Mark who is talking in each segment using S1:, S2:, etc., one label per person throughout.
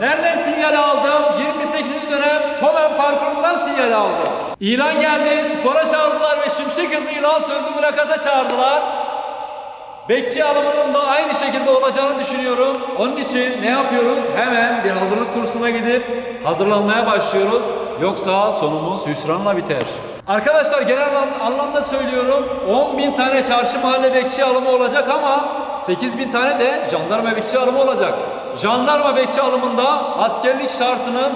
S1: Nereden sinyal aldım? 28. dönem Pomen parkurundan sinyal aldım. İlan geldi, spora çağırdılar ve şimşek hızıyla sözlü mülakata çağırdılar. Bekçi alımının da aynı şekilde olacağını düşünüyorum. Onun için ne yapıyoruz? Hemen bir hazırlık kursuna gidip hazırlanmaya başlıyoruz. Yoksa sonumuz hüsranla biter. Arkadaşlar genel anlam- anlamda söylüyorum 10 bin tane çarşı mahalle bekçi alımı olacak ama 8 bin tane de jandarma bekçi alımı olacak. Jandarma bekçi alımında askerlik şartının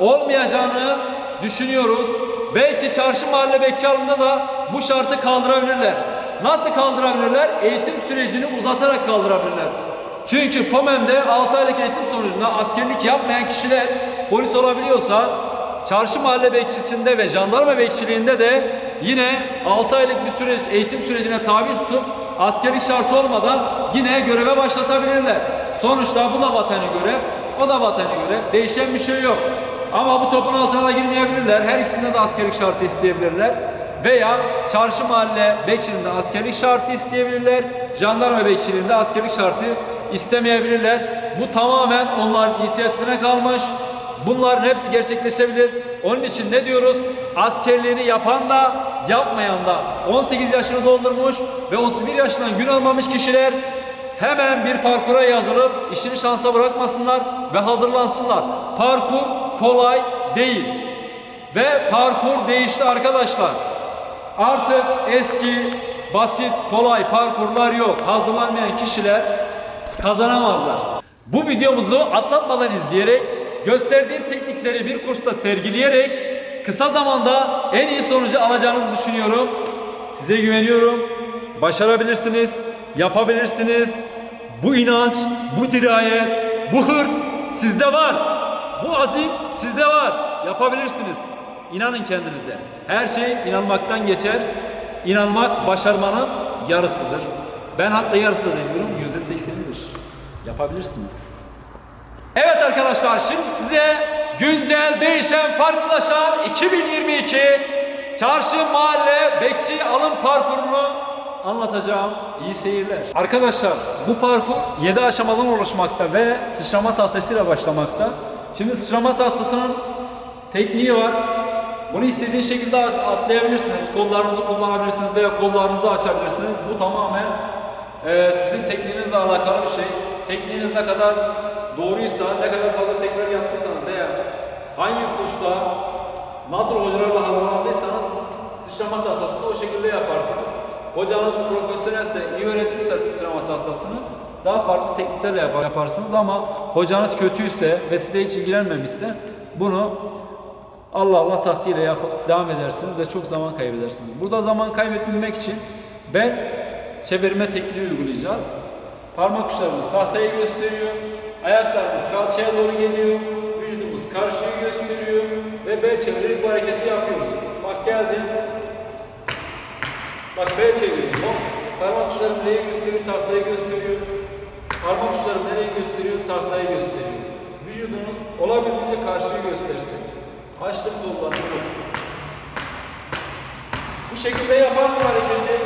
S1: olmayacağını düşünüyoruz. Belki çarşı mahalle bekçi alımında da bu şartı kaldırabilirler. Nasıl kaldırabilirler? Eğitim sürecini uzatarak kaldırabilirler. Çünkü POMEM'de 6 aylık eğitim sonucunda askerlik yapmayan kişiler polis olabiliyorsa çarşı mahalle bekçisinde ve jandarma bekçiliğinde de yine 6 aylık bir süreç eğitim sürecine tabi tutup askerlik şartı olmadan yine göreve başlatabilirler. Sonuçta bu da vatani görev, o da vatani görev. Değişen bir şey yok. Ama bu topun altına da girmeyebilirler. Her ikisinde de askerlik şartı isteyebilirler. Veya çarşı mahalle bekçiliğinde askerlik şartı isteyebilirler. Jandarma bekçiliğinde askerlik şartı istemeyebilirler. Bu tamamen onların inisiyatifine kalmış. Bunların hepsi gerçekleşebilir. Onun için ne diyoruz? Askerliğini yapan da yapmayan da 18 yaşını doldurmuş ve 31 yaşından gün almamış kişiler hemen bir parkura yazılıp işini şansa bırakmasınlar ve hazırlansınlar. Parkur kolay değil. Ve parkur değişti arkadaşlar. Artık eski basit kolay parkurlar yok. Hazırlanmayan kişiler kazanamazlar. Bu videomuzu atlatmadan izleyerek gösterdiğim teknikleri bir kursta sergileyerek kısa zamanda en iyi sonucu alacağınızı düşünüyorum. Size güveniyorum. Başarabilirsiniz, yapabilirsiniz. Bu inanç, bu dirayet, bu hırs sizde var. Bu azim sizde var. Yapabilirsiniz. İnanın kendinize. Her şey inanmaktan geçer. İnanmak başarmanın yarısıdır. Ben hatta yarısı da demiyorum, yüzde seksenidir. Yapabilirsiniz. Evet arkadaşlar şimdi size güncel değişen farklılaşan 2022 çarşı mahalle bekçi alım parkurunu anlatacağım. İyi seyirler. Arkadaşlar bu parkur 7 aşamadan oluşmakta ve sıçrama tahtasıyla başlamakta. Şimdi sıçrama tahtasının tekniği var. Bunu istediğin şekilde atlayabilirsiniz. Kollarınızı kullanabilirsiniz veya kollarınızı açabilirsiniz. Bu tamamen e, sizin tekniğinizle alakalı bir şey. Tekniğiniz ne kadar doğruysa, ne kadar fazla tekrar yaptıysanız veya hangi kursta nasıl hocalarla hazırlandıysanız sıçrama tahtasını o şekilde yaparsınız. Hocanız profesyonelse, iyi öğretmişse sıçrama tahtasını daha farklı tekniklerle yapar- yaparsınız ama hocanız kötüyse ve size hiç ilgilenmemişse bunu Allah Allah taktiğiyle yapıp devam edersiniz ve çok zaman kaybedersiniz. Burada zaman kaybetmemek için ben çevirme tekniği uygulayacağız. Parmak uçlarımız tahtayı gösteriyor. Ayaklarımız kalçaya doğru geliyor. Vücudumuz karşıyı gösteriyor. Ve bel çevirerek bu hareketi yapıyoruz. Bak geldim. Bak bel çeviriyorum. Hop. Parmak uçlarım neyi gösteriyor? Tahtayı gösteriyor. Parmak uçlarım nereyi gösteriyor? Tahtayı gösteriyor. Vücudunuz olabildiğince karşıyı göstersin. Açtım kollarını. Bu şekilde yaparsan hareketi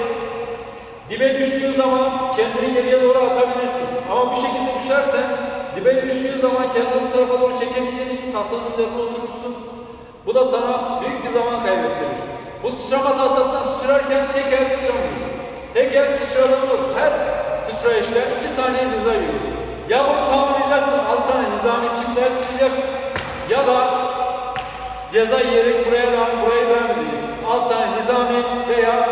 S1: dibe düştüğü zaman kendini geriye doğru atabilirsin. Ama bu şekilde düşersen dibe düştüğü zaman kendini bu tarafa doğru çekebildiğin tahtanın üzerine oturursun. Bu da sana büyük bir zaman kaybettirir. Bu sıçrama tahtasına sıçrarken tek ayak sıçramıyoruz. Tek ayak sıçradığımız her sıçrayışta 2 saniye ceza yiyoruz. Ya bunu tamamlayacaksın, alt tane nizami çift ayak sıçrayacaksın. Ya da ceza yiyerek buraya devam, buraya devam edeceksin. Alt tane nizami veya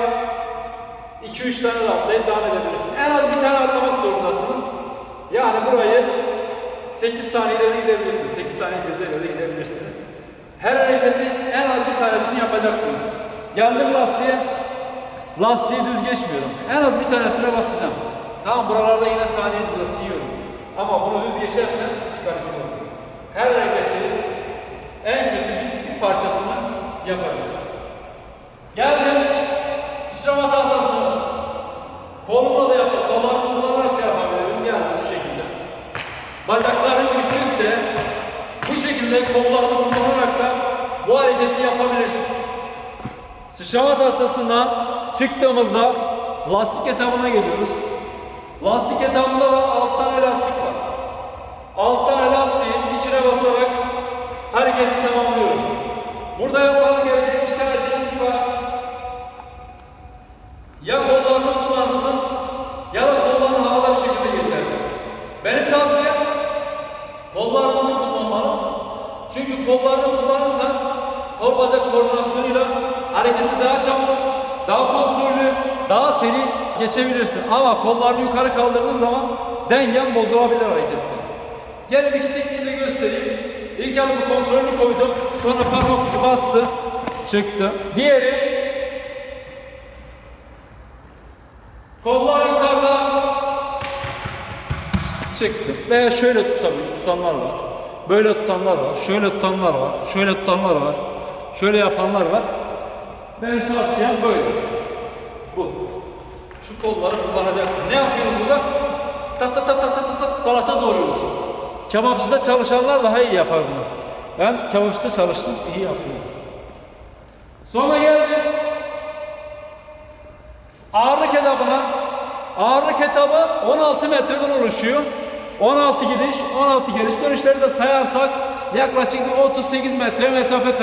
S1: 2-3 tane de atlayıp devam edebilirsin. En az bir tane atlamak zorundasınız. Yani burayı 8 saniyede de gidebilirsiniz. 8 saniye ceza ile de gidebilirsiniz. Her hareketin en az bir tanesini yapacaksınız. Geldim lastiğe. Lastiği düz geçmiyorum. En az bir tanesine basacağım. Tamam buralarda yine saniye cezası yiyorum. Ama bunu düz geçersen diskalifiye olurum. Her hareketi en kötü bir, bir parçasını yapacağım. Geldim. Sıçrama tahtasını kolumla da yapar, kollarımı kullanarak da yapabilirim. Geldim şu şekilde. Bacaklarım güçsüzse bu şekilde kollarını kullanarak da bu hareketi yapabilirsin. Sıçrama tahtasından çıktığımızda lastik etabına geliyoruz. Lastik etabında da 6 tane var. 6 tane içine basarak hareketi tamamlıyorum. Burada yapmanız gereken tane teknik var. Ya kollarını kullanırsın ya da kollarını havada bir şekilde geçersin. Benim tavsiyem kollarınızı kullanmanız. Çünkü kollarını kullanırsan kol bacak koordinasyonuyla hareketi daha çabuk, daha kontrollü, daha seri geçebilirsin. Ama kollarını yukarı kaldırdığın zaman dengen bozulabilir harekette. Gelin iki tekniği de göstereyim. İlk adım kontrolünü koydum. Sonra parmak ucu bastı. Çıktı. Diğeri kollar yukarıda çıktı. Veya şöyle tutabilir, tutanlar var. Böyle tutanlar var. Şöyle tutanlar var. Şöyle tutanlar var. Şöyle yapanlar var. Benim tavsiyem böyle. Bu. Şu kolları kullanacaksın. Ne yapıyoruz burada? Tak tak tak tak tak tak salata doğruyoruz. Kebapçıda çalışanlar daha iyi yapar bunu. Ben kebapçıda çalıştım, iyi yapıyorum. Sonra geldim. Ağırlık etabına. Ağırlık etabı 16 metreden oluşuyor. 16 gidiş, 16 geliş. Dönüşleri de sayarsak yaklaşık 38 metre mesafe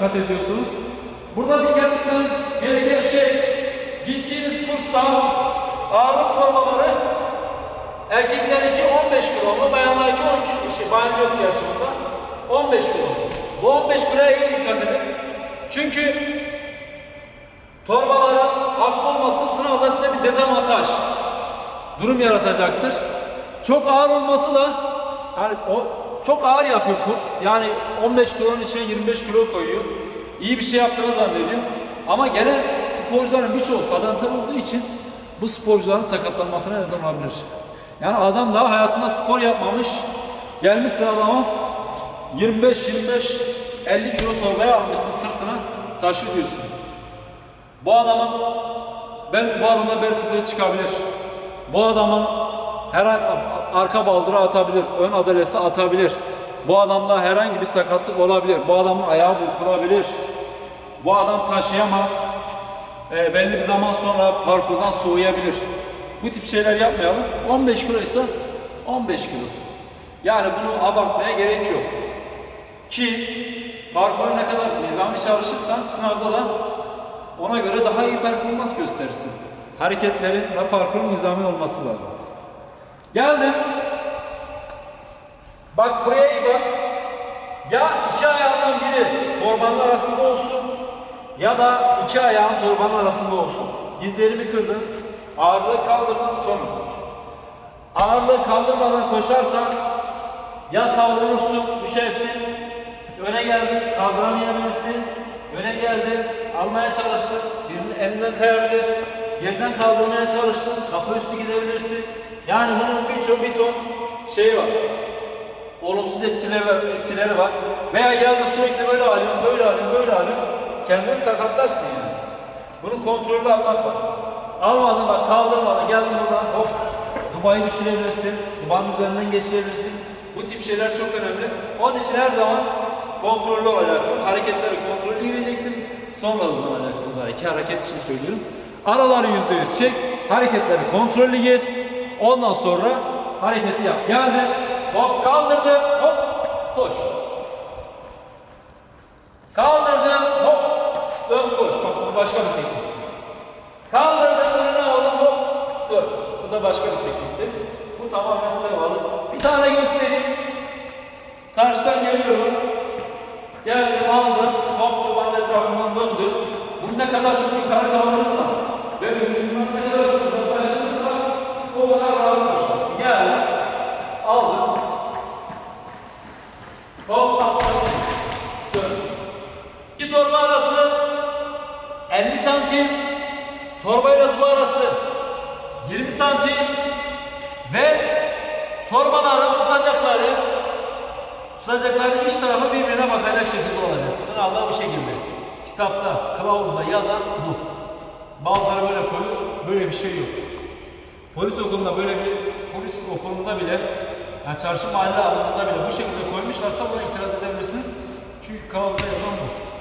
S1: kat ediyorsunuz. Burada dikkat etmeniz gereken şey gittiğiniz kursta ağırlık torbaları erkeklerinki 15 kilo, bayanlarınki 10 kilo, şey, bayan yok gerçi burada. 15 kilo. Bu 15 kiloya iyi dikkat edin. Çünkü torbaların hafif olması sınavda size bir dezavantaj durum yaratacaktır. Çok ağır olması da yani o çok ağır yapıyor kurs. Yani 15 kilonun içine 25 kilo koyuyor. İyi bir şey yaptığını zannediyor. Ama gelen sporcuların birçoğu sadantar olduğu için bu sporcuların sakatlanmasına neden olabilir. Yani adam daha hayatında spor yapmamış. Gelmişsin adama 25 25 50 kilo torbaya almışsın sırtına taşı diyorsun. Bu adamın ben bu adamda bel fıtığı çıkabilir. Bu adamın her an arka baldıra atabilir, ön adalesi atabilir. Bu adamda herhangi bir sakatlık olabilir. Bu adamın ayağı burkulabilir. Bu adam taşıyamaz. E, belli bir zaman sonra parkurdan soğuyabilir. Bu tip şeyler yapmayalım. 15 kilo ise 15 kilo. Yani bunu abartmaya gerek yok. Ki parkuru ne kadar nizami çalışırsan sınavda da ona göre daha iyi performans gösterirsin. Hareketlerin ve parkurun nizami olması lazım. Geldim. Bak buraya iyi bak. Ya iki ayağından biri torbanın arasında olsun ya da iki ayağın torbanın arasında olsun. Dizlerimi kırdım. Ağırlığı kaldırdım sonra koş. Ağırlığı kaldırmadan koşarsan ya savrulursun, düşersin. Öne geldin, kaldıramayabilirsin. Öne geldin, almaya çalıştın. Birinin elinden kayabilir. Yerden kaldırmaya çalıştın, kafa üstü gidebilirsin. Yani bunun birçok bir ton şey var. Olumsuz etkileri etkileri var. Veya geldin sürekli böyle alıyorsun, böyle alıyorsun, böyle alıyorsun. Kendini sakatlarsın yani. Bunun kontrolü almak var. Almadın bak kaldırmadın geldin buradan hop Dubai'yi düşürebilirsin. Dubai'nin üzerinden geçirebilirsin. Bu tip şeyler çok önemli. Onun için her zaman kontrollü olacaksın. Hareketleri kontrollü gireceksiniz. Sonra hızlanacaksınız. İki hareket için söylüyorum. Araları yüzde yüz çek. Hareketleri kontrollü gir. Ondan sonra hareketi yap. Geldi. Hop kaldırdı. Hop koş. Kaldırdım. Hop dön koş. Bak bu başka bir teknik. Kaldırdım önüne aldım hop dön. Bu da başka bir teknikti. Bu tamamen size bağlı. Bir tane göstereyim. Karşıdan geliyorum. Geldim aldım. Hop duvarın etrafından döndüm. Bunu ne kadar çok yukarı kaldırırsam ve vücudumdan ne kadar santim. Torbayla duvar arası 20 santim ve torbaların tutacakları tutacakların iç tarafı birbirine bakacak şekilde olacak. Sınavda bu şekilde. Kitapta, kılavuzda yazan bu. Bazıları böyle koyuyor, böyle bir şey yok. Polis okulunda böyle bir polis okulunda bile yani çarşı mahalle alanında bile bu şekilde koymuşlarsa buna itiraz edebilirsiniz. Çünkü kılavuzda yazan bu.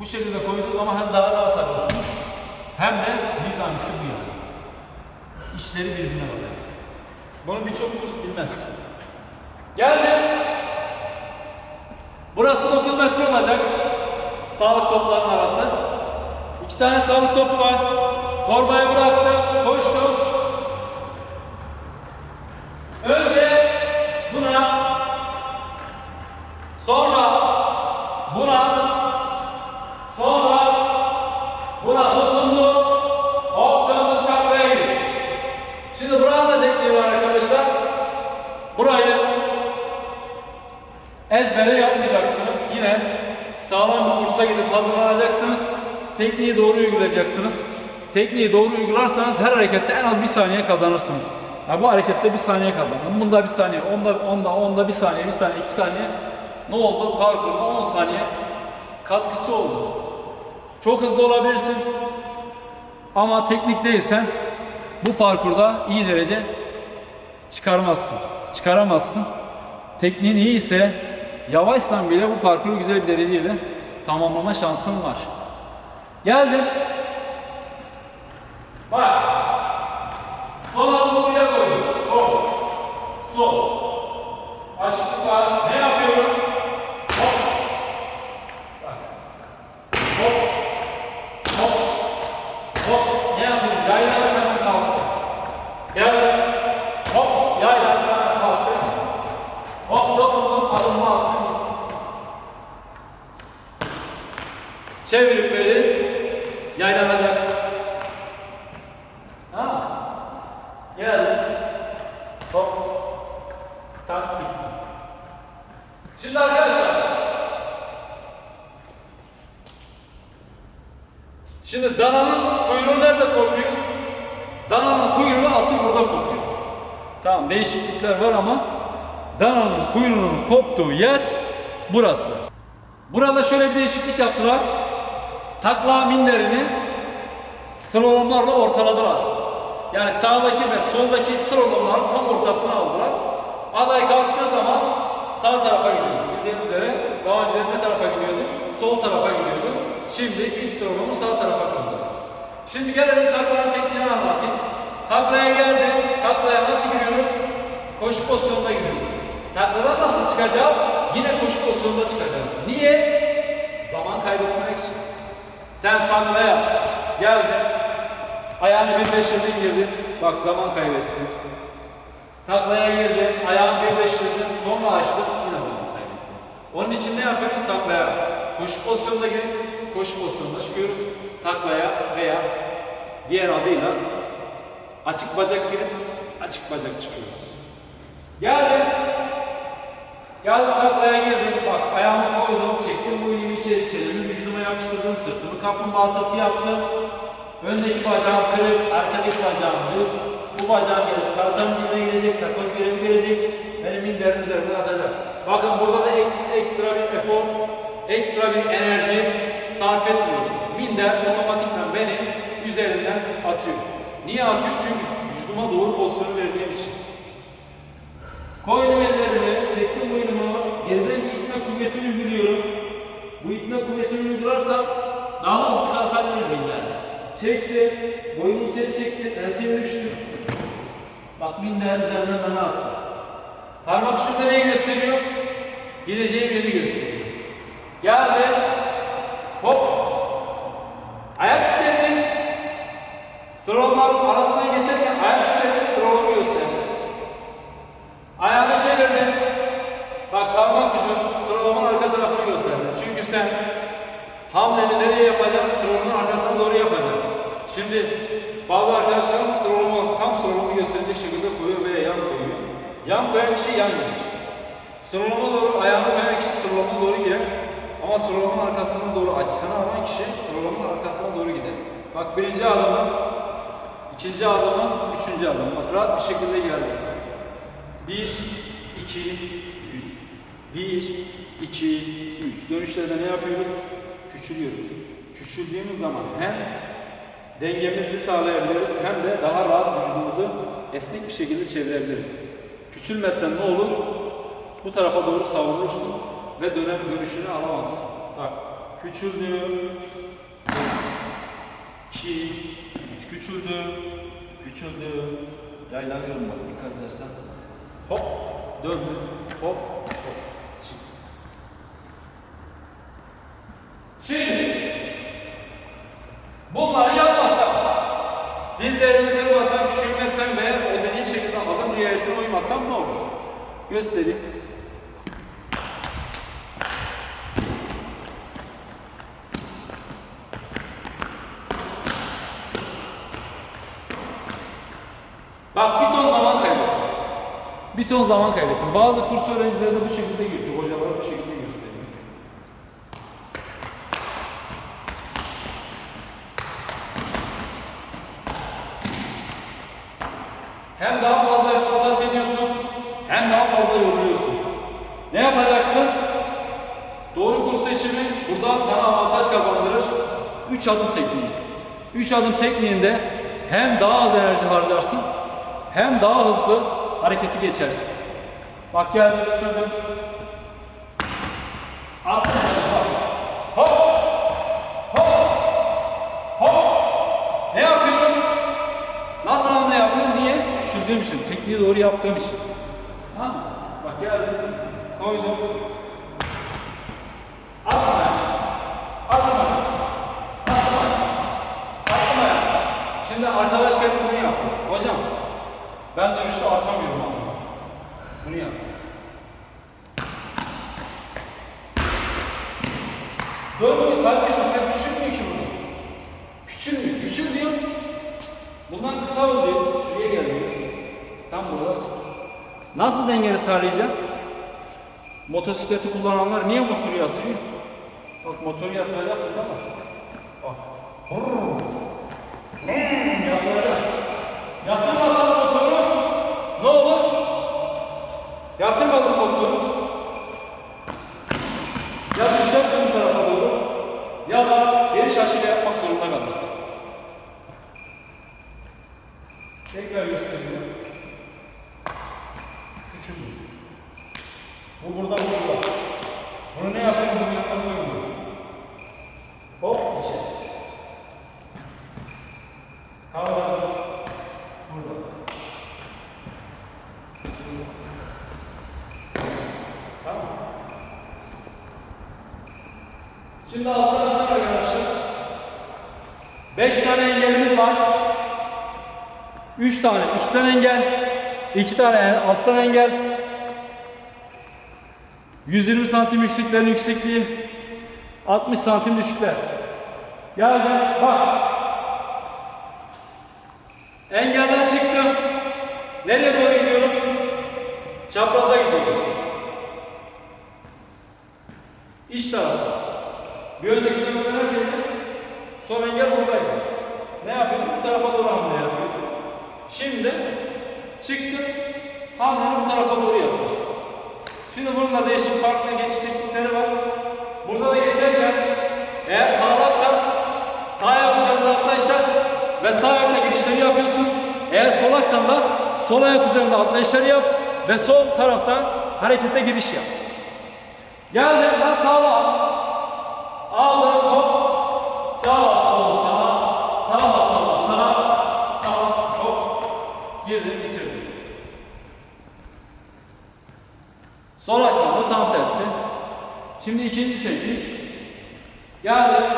S1: Bu şekilde koyduğu zaman hem daha rahat alıyorsunuz hem de nizamisi bu yani. İşleri birbirine bağlı. Bunu birçok kurs bilmez. Geldim. Burası 9 metre olacak. Sağlık toplarının arası. İki tane sağlık topu var. Torbayı bıraktım, koştum. Önce buna, sonra ezbere yapmayacaksınız. Yine sağlam bir kursa gidip hazırlanacaksınız. Tekniği doğru uygulayacaksınız. Tekniği doğru uygularsanız her harekette en az bir saniye kazanırsınız. Ya bu harekette bir saniye kazandım. Bunda bir saniye, onda, onda, onda bir saniye, bir saniye, iki saniye. Ne oldu? Parkurda 10 saniye katkısı oldu. Çok hızlı olabilirsin. Ama teknik değilsen bu parkurda iyi derece çıkarmazsın. Çıkaramazsın. Tekniğin iyi ise yavaşsan bile bu parkuru güzel bir dereceyle tamamlama şansın var. Geldim. Bak. Sol adımı buraya koydum. Sol. Sol. Açıklık var. Ne yapıyorum? Hop. Bak. Hop. Hop. Hop. Ne yapıyorum? Yaylarak hemen kalktım. Geldim. Hop. Yaylarak hemen kalktım. Hop dokundum. Adımımı attım. Çevirip beni yaylanacaksın. Ha. Gel. Hop. Taktik. Şimdi arkadaşlar. Şimdi dananın kuyruğu nerede kopuyor? Dananın kuyruğu asıl burada kopuyor. Tamam değişiklikler var ama dananın kuyruğunun koptuğu yer burası. Burada şöyle bir değişiklik yaptılar. Takla minderini slalomlarla ortaladılar. Yani sağdaki ve soldaki slalomların tam ortasına aldılar. Aday kalktığı zaman sağ tarafa gidiyordu. Bildiğiniz üzere daha önce ne tarafa gidiyordu? Sol tarafa gidiyordu. Şimdi ilk slalomu sağ tarafa koydu. Şimdi gelelim taklanın tekniğini anlatayım. Taklaya geldi. Taklaya nasıl giriyoruz? Koşu pozisyonunda giriyoruz. Takladan nasıl çıkacağız? Yine koşu pozisyonunda çıkacağız. Niye? Zaman kaybetmemek için. Sen taklaya geldin. Ayağını birleştirdin girdin. Bak zaman kaybettin. Taklaya girdin. Ayağını birleştirdin. Sonra açtın. Yine zaman kaybettin. Onun için ne yapıyoruz taklaya? Koşu pozisyonunda girip koşu pozisyonunda çıkıyoruz. Taklaya veya diğer adıyla açık bacak girip açık bacak çıkıyoruz. Geldim. Geldim taklaya girdim. Bak ayağımı koydum. Çektim bu elimi içeri çenemi vücuduma yapıştırdım. Sırtımı kaplumbağa satı yaptım. Öndeki bacağım kırık, arkadaki bacağım düz. Bu bacağım gelip kalçam dibine girecek, takoz görevi gelecek. Benim minderin üzerinden atacak. Bakın burada da ek- ekstra bir efor, ekstra bir enerji sarf etmiyorum. Minder otomatikman beni üzerinden atıyor. Niye atıyor? Çünkü vücuduma doğru pozisyonu verdiğim için. Koydum ellerimi, çektim boynumu, geriden bir itme kuvvetini uyguluyorum. Bu itme kuvvetini uygularsam daha hızlı kalkabilirim minderden. Çektim, boynu içeri çektim, enseye düştüm. Bak minder üzerinden bana attı. Parmak şurada neyi gösteriyor? Gideceğim yeri gösteriyor. Geldim, hop. Ayak işleriniz, sıralamaların arasından geçerken ayak işleriniz sıralamayı göstersin. Ayağını çevirdin. Arka tarafını göstersin. Çünkü sen hamleni nereye yapacaksın? Sıralamanın arkasına doğru yapacaksın. Şimdi bazı arkadaşlarım sıralama tam sıralamayı gösterecek şekilde koyuyor veya yan koyuyor. Yan koyan kişi yan girer. Sıralama doğru ayağını koyan kişi sıralama doğru girer. Ama sıralamanın arkasına doğru açısını alan kişi sıralamanın arkasına doğru gider. Bak birinci adımı, ikinci adımı, üçüncü adımı. Bak rahat bir şekilde geldi. 1, 2, 3. 1, 2, 3. Dönüşlerde ne yapıyoruz? Küçülüyoruz. Küçüldüğümüz zaman hem dengemizi sağlayabiliriz hem de daha rahat vücudumuzu esnek bir şekilde çevirebiliriz. Küçülmezsen ne olur? Bu tarafa doğru savrulursun ve dönem dönüşünü alamazsın. Bak Küçüldü. 2 3 küçüldü. Küçüldü. Yaylanıyorum bak dikkat edersen. Hop. Döndü. Hop. Hop. Çık. Şimdi bunları yapmasam, dizlerimi kırmasam, küçülmesem ve o dediğim şekilde adım riayetine uymasam ne olur? Göstereyim. Bak bir ton zaman kaybettim. Bir ton zaman kaybettim. Bazı kurs öğrencileri de bu şekilde geçiyor. Hocalara bu şekilde gösteriyor. Hem daha fazla efor sarf ediyorsun, hem daha fazla yoruluyorsun. Ne yapacaksın? Doğru kurs seçimi burada sana avantaj kazandırır. 3 adım tekniği. 3 adım tekniğinde hem daha az enerji harcarsın, hem daha hızlı hareketi geçersin. Bak geldim şöyle. Attım. Hop! Hop! Hop! Ne yapıyorum? Nasıl hamle yapıyorum? Niye? Küçüldüğüm için, tekniği doğru yaptığım için. Tamam? Bak geldim, koydum. Atma. Atma. Atma. Atma. Şimdi arkadaş gelip bunu yapıyor. Hocam, ben dönüşte atamıyorum ama. Bunu yap. Dönmüyor kardeşim sen küçülmüyor ki bunu. Küçülmüyor. Küçül diyor. Bundan kısa ol diyor. Şuraya gel diyor. Sen buradasın. Nasıl dengeni sağlayacaksın? Motosikleti kullananlar niye motoru yatırıyor? Bak motoru yatıracaksın ama. Bak. Hırr. Hmm, yatıracaksın. Yatırmasan motoru ne olur? Yatırmadın motoru. Ya düşersin bu tarafa doğru ya da geniş açıyla yapmak zorunda kalırsın. Tekrar gösteriyorum. Küçük. Bu burada bu burada. Bunu ne yapayım bunu yapmak zorundayım. Hop içe. Kavra. Burada. Tamam. Şimdi altına sıra arkadaşlar. Beş tane engelimiz var. Üç tane üstten engel. iki tane alttan engel. 120 santim yükseklerin yüksekliği. 60 santim düşükler. Gel bak. Engelden çıktım. Nereye doğru gidiyorum? Çapraza gidiyorum. İç tarafta. Bir önceki dönemde neredeydi? Son engel buradaydı. Ne yapıyordum? Bu tarafa doğru hamle yapıyordum. Şimdi çıktım. Hamleni bu tarafa doğru yapıyorsun. Şimdi bunun da değişik farklı geçiş teknikleri var. Burada da geçerken eğer sağlaksan sağ ayak üzerinde atlayışlar ve sağ ayakla girişleri yapıyorsun. Eğer solaksan da sol ayak üzerinde atlayışları yap ve sol taraftan harekete giriş yap. Geldim ben sağla. Aldım Sol aksam da tam tersi. Şimdi ikinci teknik. Geldim.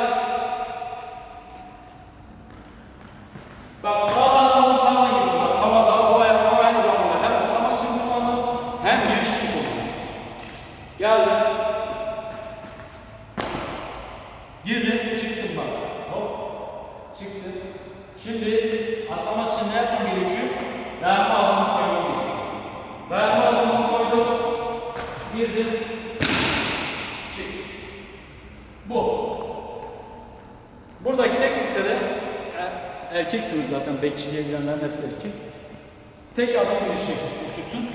S1: Bak sağdan aldım sağa girdim. Bak havada bu ayağım aynı zamanda hem atlamak için kullandım hem giriş için kullandım. Geldim. Girdim, çıktım bak. Hop. Çıktım. Şimdi atlamak için ne yapmam gerekiyor? Dayanma adımı koymam gerekiyor. Dayanma adımı koydum. Girdim. Çık. Bu. Buradaki teknikte de erkeksiniz zaten bekçiliğe girenlerin hepsi erkek. Tek adım bir şey oturtun.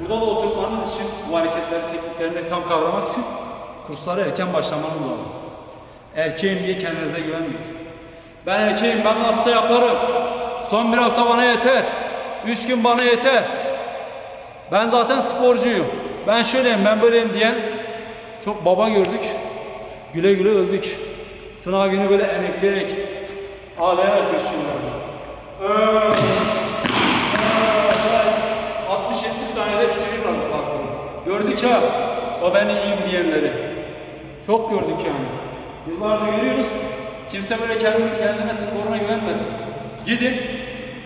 S1: Burada da oturtmanız için bu hareketleri, tekniklerini tam kavramak için kurslara erken başlamanız lazım. Erkeğim diye kendinize güvenmeyin. Ben erkeğim, ben nasıl yaparım? Son bir hafta bana yeter. Üç gün bana yeter. Ben zaten sporcuyum. Ben şöyleyim, ben böyleyim diyen çok baba gördük. Güle güle öldük. Sınav günü böyle emekleyerek ağlayarak geçiyorlar. 60-70 saniyede bitirirler parkuru. Gördük ha, o ben iyiyim diyenleri. Çok gördük yani. Yıllardır görüyoruz. Kimse böyle kendi, kendine sporuna güvenmesin. Gidin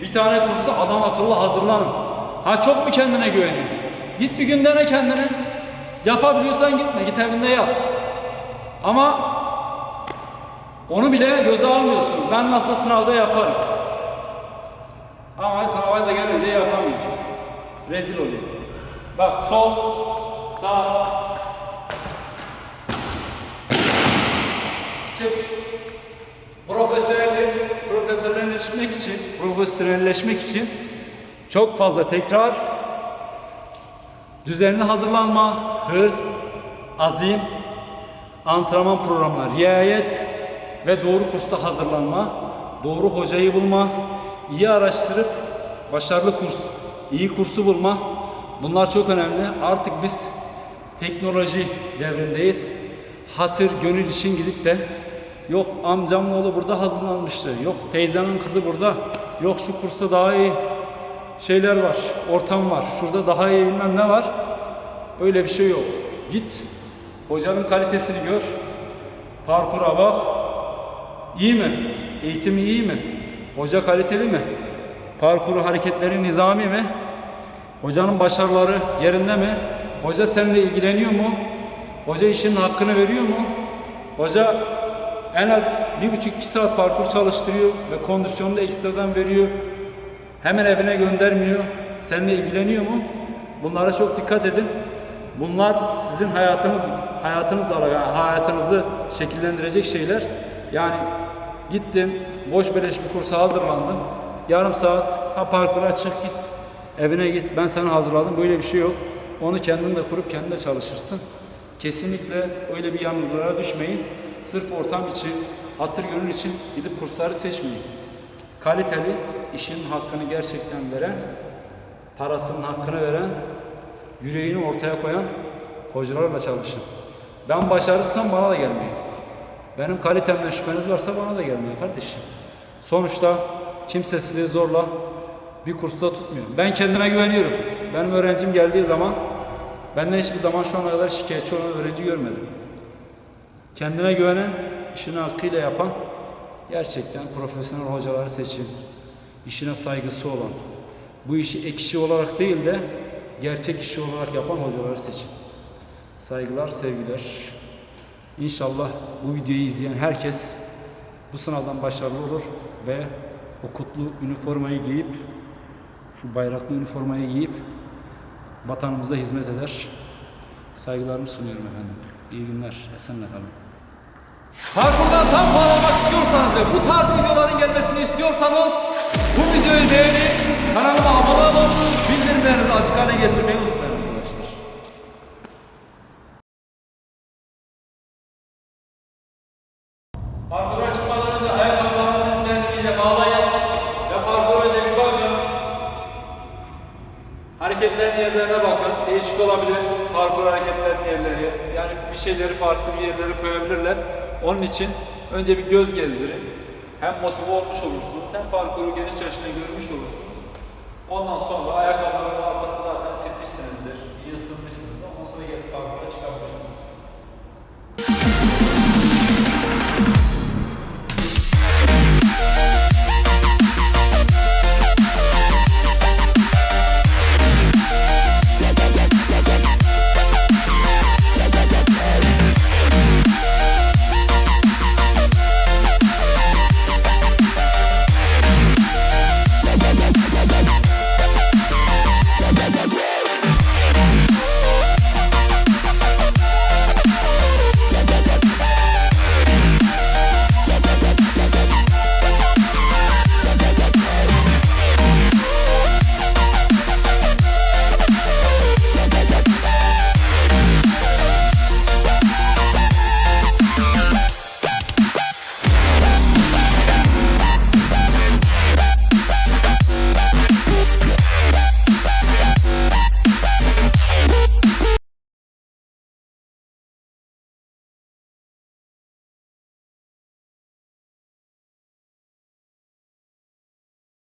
S1: bir tane kursa adam akıllı hazırlanın. Ha çok mu kendine güveniyorsun? Git bir gün dene kendini. Yapabiliyorsan gitme, git evinde yat. Ama onu bile göze almıyorsunuz. Ben nasıl sınavda yaparım. Ama sınava da gelince yapamıyorum. Rezil oluyor. Bak sol, sağ. Çık. Profesyonel, profesyonelleşmek için, profesyonelleşmek için çok fazla tekrar, düzenli hazırlanma, hırs, azim, antrenman programına riayet ve doğru kursta hazırlanma, doğru hocayı bulma, iyi araştırıp başarılı kurs, iyi kursu bulma bunlar çok önemli. Artık biz teknoloji devrindeyiz. Hatır, gönül için gidip de yok amcamın oğlu burada hazırlanmıştı, yok teyzemin kızı burada, yok şu kursta daha iyi şeyler var, ortam var, şurada daha iyi bilmem ne var. Öyle bir şey yok. Git, hocanın kalitesini gör, parkura bak, İyi mi? Eğitimi iyi mi? Hoca kaliteli mi? Parkuru hareketleri nizami mi? Hocanın başarıları yerinde mi? Hoca seninle ilgileniyor mu? Hoca işinin hakkını veriyor mu? Hoca en az bir buçuk iki saat parkur çalıştırıyor ve kondisyonu da ekstradan veriyor. Hemen evine göndermiyor. Seninle ilgileniyor mu? Bunlara çok dikkat edin. Bunlar sizin hayatınız hayatınızla alakalı, hayatınızı şekillendirecek şeyler. Yani gittin, boş beleş bir kursa hazırlandın. Yarım saat, ha parkura çık git. Evine git, ben sana hazırladım. Böyle bir şey yok. Onu kendin de kurup kendin de çalışırsın. Kesinlikle öyle bir yanılgılara düşmeyin. Sırf ortam için, hatır gönül için gidip kursları seçmeyin. Kaliteli, işin hakkını gerçekten veren, parasının hakkını veren, yüreğini ortaya koyan hocalarla çalışın. Ben başarırsam bana da gelmeyin. Benim kalitemden şüpheniz varsa bana da gelmeyin kardeşim. Sonuçta kimse sizi zorla bir kursta tutmuyor. Ben kendime güveniyorum. Benim öğrencim geldiği zaman benden hiçbir zaman şu ana kadar şikayetçi olan öğrenci görmedim. Kendine güvenen, işini hakkıyla yapan, gerçekten profesyonel hocaları seçin. İşine saygısı olan, bu işi ek işi olarak değil de gerçek işi olarak yapan hocaları seçin. Saygılar, sevgiler. İnşallah bu videoyu izleyen herkes bu sınavdan başarılı olur ve o kutlu üniformayı giyip şu bayraklı üniformayı giyip vatanımıza hizmet eder. Saygılarımı sunuyorum efendim. İyi günler, esenle kalın. Parkurdan tam puan almak istiyorsanız ve bu tarz videoların gelmesini istiyorsanız bu videoyu beğenip kanalıma abone olun, bildirimlerinizi açık hale getirmeyi unutmayın arkadaşlar. Parkura çıkmadan önce ayakkabılarınızı birbirine iyice bağlayın ve parkura önce bir bakın. Hareketlerin yerlerine bakın. Değişik olabilir parkur hareketlerinin yerleri. Yani bir şeyleri farklı bir yerlere koyabilirler. Onun için önce bir göz gezdirin. Hem motive olmuş olursunuz hem parkuru geniş açıyla görmüş olursunuz. Ondan sonra ayakkabılarınızın altına